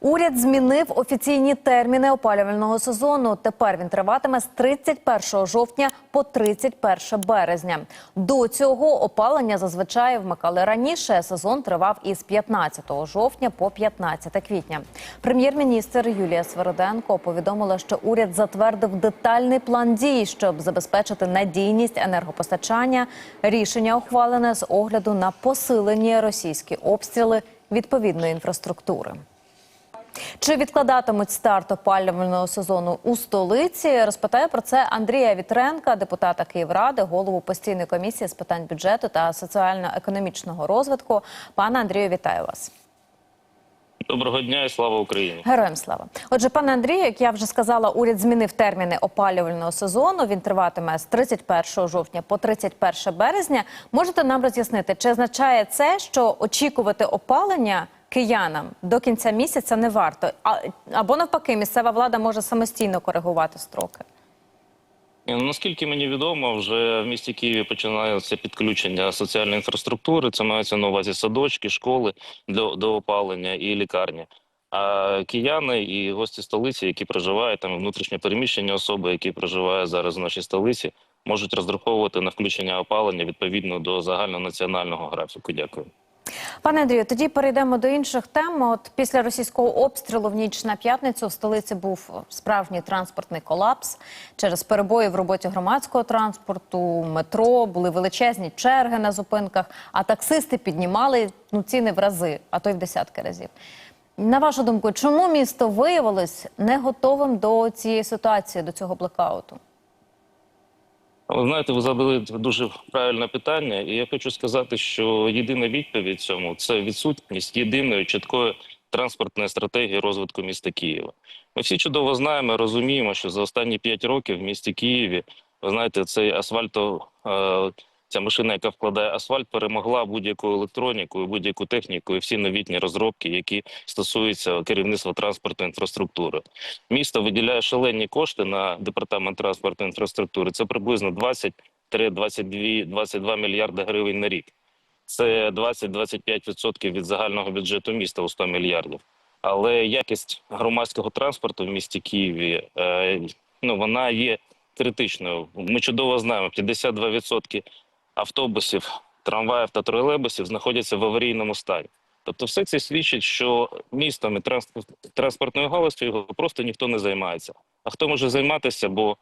Уряд змінив офіційні терміни опалювального сезону. Тепер він триватиме з 31 жовтня по 31 березня. До цього опалення зазвичай вмикали раніше. Сезон тривав із 15 жовтня по 15 квітня. Прем'єр-міністр Юлія Свероденко повідомила, що уряд затвердив детальний план дій, щоб забезпечити надійність енергопостачання. Рішення ухвалене з огляду на посилені російські обстріли відповідної інфраструктури. Чи відкладатимуть старт опалювального сезону у столиці? Розпитає про це Андрія Вітренка, депутата Київради, голову постійної комісії з питань бюджету та соціально-економічного розвитку. Пане Андрію, вітаю вас. Доброго дня і слава Україні. Героям слава. Отже, пане Андрію, як я вже сказала, уряд змінив терміни опалювального сезону. Він триватиме з 31 жовтня по 31 березня. Можете нам роз'яснити, чи означає це, що очікувати опалення киянам до кінця місяця не варто? Або навпаки, місцева влада може самостійно коригувати строки. Ну, Наскільки мені відомо, вже в місті Києві починається підключення соціальної інфраструктури. Це мається на увазі садочки, школи до, до опалення і лікарні. А кияни і гості столиці, які проживають там внутрішньо переміщені особи, які проживають зараз в нашій столиці, можуть розраховувати на включення опалення відповідно до загальнонаціонального графіку. Дякую. Пане Андрію, тоді перейдемо до інших тем. От після російського обстрілу в ніч на п'ятницю в столиці був справжній транспортний колапс через перебої в роботі громадського транспорту, метро, були величезні черги на зупинках, а таксисти піднімали ну, ціни в рази, а то й в десятки разів. На вашу думку, чому місто виявилось не готовим до цієї ситуації, до цього блекауту? Ви знаєте, ви задали дуже правильне питання, і я хочу сказати, що єдина відповідь цьому це відсутність єдиної чіткої транспортної стратегії розвитку міста Києва. Ми всі чудово знаємо, розуміємо, що за останні п'ять років в місті Києві, ви знаєте, цей асфальто, е, ця машина, яка вкладає асфальт, перемогла будь-яку електроніку, будь-яку техніку і всі новітні розробки, які стосуються керівництва транспортної інфраструктури. Місто виділяє шалені кошти на департамент транспортної інфраструктури. Це приблизно 20-22 мільярди гривень на рік. Це 20-25% від загального бюджету міста у 100 мільярдів. Але якість громадського транспорту в місті Києві е, ну вона є критичною. Ми чудово знаємо, 52% автобусів, трамваїв та тролейбусів знаходяться в аварійному стані. Тобто, все це свідчить, що містом і транспорт, транспортною галузю його просто ніхто не займається. А хто може займатися? Бо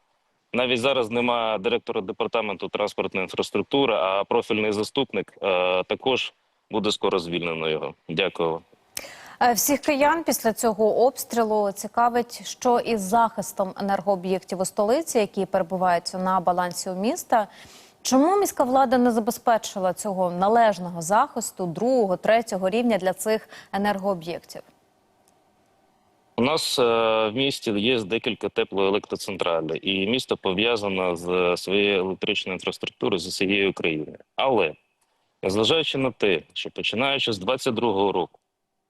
навіть зараз немає директора департаменту транспортної інфраструктури, а профільний заступник е, також буде скоро звільнено його. Дякую. Е, Всіх киян після цього обстрілу цікавить, що із захистом енергооб'єктів у столиці, які перебувають на балансі у міста. Чому міська влада не забезпечила цього належного захисту другого, третього рівня для цих енергооб'єктів? У нас е, в місті є декілька теплоелектроцентралей, і місто пов'язано з своєю електричною інфраструктурою з усією Україною. Але незважаючи на те, що починаючи з 22-го року,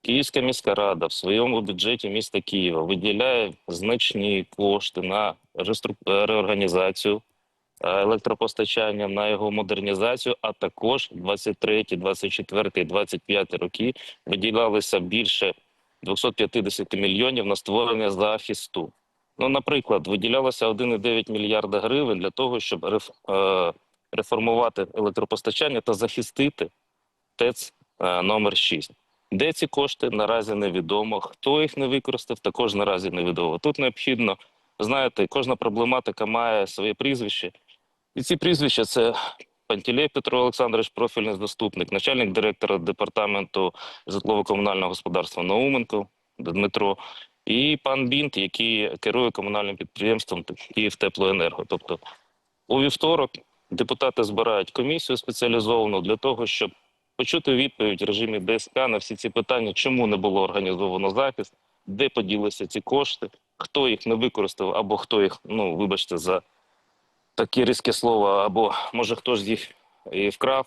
Київська міська рада в своєму бюджеті міста Києва виділяє значні кошти на реорганізацію електропостачання, на його модернізацію, а також 23, 24 і 25 роки виділялися більше 250 мільйонів на створення захисту. Ну, наприклад, виділялося 1,9 мільярда гривень для того, щоб е, реформувати електропостачання та захистити ТЕЦ е, номер 6. Де ці кошти наразі невідомо. Хто їх не використав, також наразі невідомо. Тут необхідно, знаєте, кожна проблематика має своє прізвище. І ці прізвища це Пантелей Петро Олександрович, профільний заступник, начальник директора департаменту житлово-комунального господарства Науменко Дмитро, і пан Бінт, який керує комунальним підприємством «Київтеплоенерго». Тобто у вівторок депутати збирають комісію спеціалізовану для того, щоб почути відповідь в режимі ДСК на всі ці питання, чому не було організовано захист, де поділися ці кошти, хто їх не використав, або хто їх, ну вибачте, за таке різке слово, або може хто ж їх і вкрав.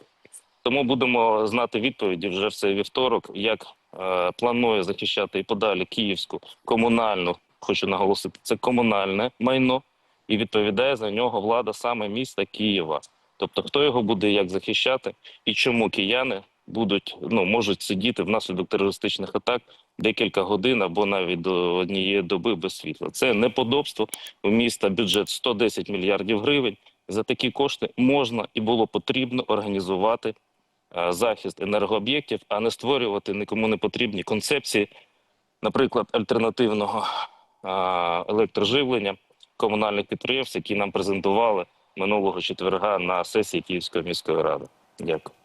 Тому будемо знати відповіді вже в цей вівторок, як е, планує захищати і подалі київську комунальну, хочу наголосити, це комунальне майно, і відповідає за нього влада саме міста Києва. Тобто, хто його буде як захищати, і чому кияни будуть ну можуть сидіти внаслідок терористичних атак декілька годин або навіть до однієї доби без світла. Це неподобство. У міста бюджет 110 мільярдів гривень. За такі кошти можна і було потрібно організувати е, захист енергооб'єктів, а не створювати нікому не потрібні концепції, наприклад, альтернативного е, електроживлення комунальних підприємств, які нам презентували минулого четверга на сесії Київської міської ради. Дякую.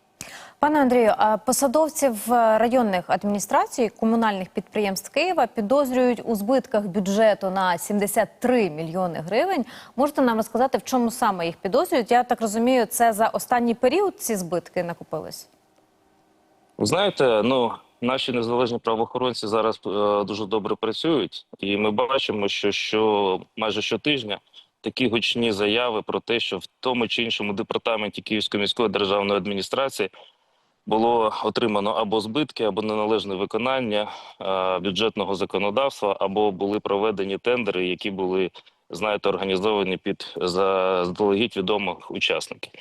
Пане Андрію, посадовців районних адміністрацій комунальних підприємств Києва підозрюють у збитках бюджету на 73 мільйони гривень. Можете нам розказати, в чому саме їх підозрюють? Я так розумію, це за останній період ці збитки накопились? Знаєте, ну наші незалежні правоохоронці зараз е, дуже добре працюють, і ми бачимо, що, що майже щотижня такі гучні заяви про те, що в тому чи іншому департаменті Київської міської державної адміністрації було отримано або збитки, або неналежне виконання бюджетного законодавства, або були проведені тендери, які були, знаєте, організовані під заздалегідь відомих учасників.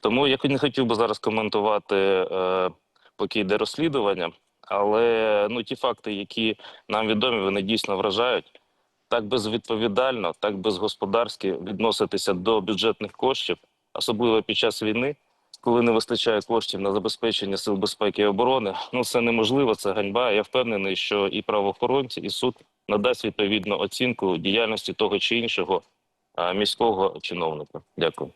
Тому я не хотів би зараз коментувати, е, поки йде розслідування, але ну ті факти, які нам відомі, вони дійсно вражають. Так безвідповідально, так безгосподарськи відноситися до бюджетних коштів, особливо під час війни, коли не вистачає коштів на забезпечення сил безпеки і оборони. Ну це неможливо, це ганьба. Я впевнений, що і правоохоронці, і суд надасть відповідну оцінку діяльності того чи іншого міського чиновника. Дякую.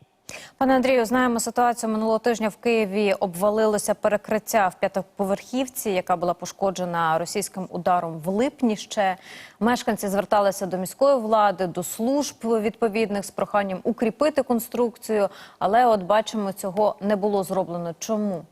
Пане Андрію, знаємо ситуацію минулого тижня в Києві обвалилося перекриття в п'ятоповерхівці, яка була пошкоджена російським ударом в липні. Ще мешканці зверталися до міської влади, до служб відповідних з проханням укріпити конструкцію, але от бачимо, цього не було зроблено. Чому?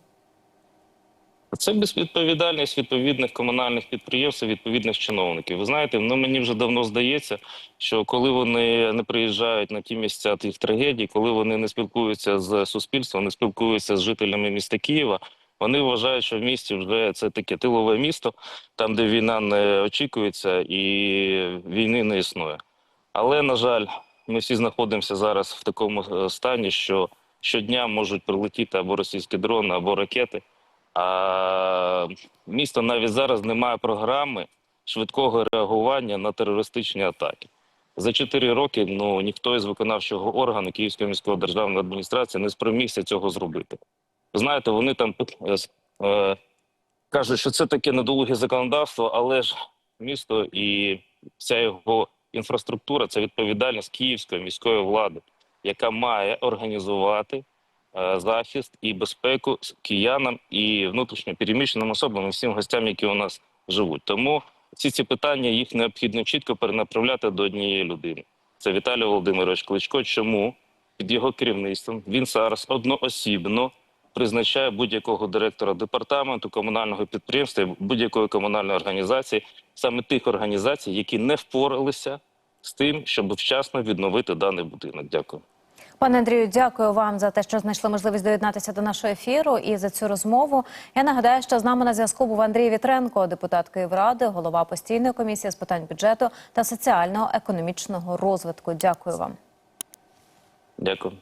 Це безвідповідальність відповідних комунальних підприємств, відповідних чиновників. Ви знаєте, ну мені вже давно здається, що коли вони не приїжджають на ті місця тих трагедій, коли вони не спілкуються з суспільством, не спілкуються з жителями міста Києва, вони вважають, що в місті вже це таке тилове місто, там де війна не очікується і війни не існує. Але на жаль, ми всі знаходимося зараз в такому е, стані, що щодня можуть прилетіти або російські дрони, або ракети. А місто навіть зараз не має програми швидкого реагування на терористичні атаки. За чотири роки ну ніхто із виконавчого органу Київської міської державної адміністрації не спромігся цього зробити. Знаєте, вони там е, е, кажуть, що це таке недолуге законодавство, але ж місто і вся його інфраструктура це відповідальність Київської міської влади, яка має організувати захист і безпеку киянам і внутрішньо переміщеним особам і всім гостям, які у нас живуть. Тому всі ці питання їх необхідно чітко перенаправляти до однієї людини. Це Віталій Володимирович Кличко. Чому під його керівництвом він зараз одноосібно призначає будь-якого директора департаменту, комунального підприємства, будь-якої комунальної організації, саме тих організацій, які не впоралися з тим, щоб вчасно відновити даний будинок. Дякую. Пане Андрію, дякую вам за те, що знайшли можливість доєднатися до нашого ефіру і за цю розмову. Я нагадаю, що з нами на зв'язку був Андрій Вітренко, депутат Київради, голова постійної комісії з питань бюджету та соціального економічного розвитку. Дякую вам. Дякую.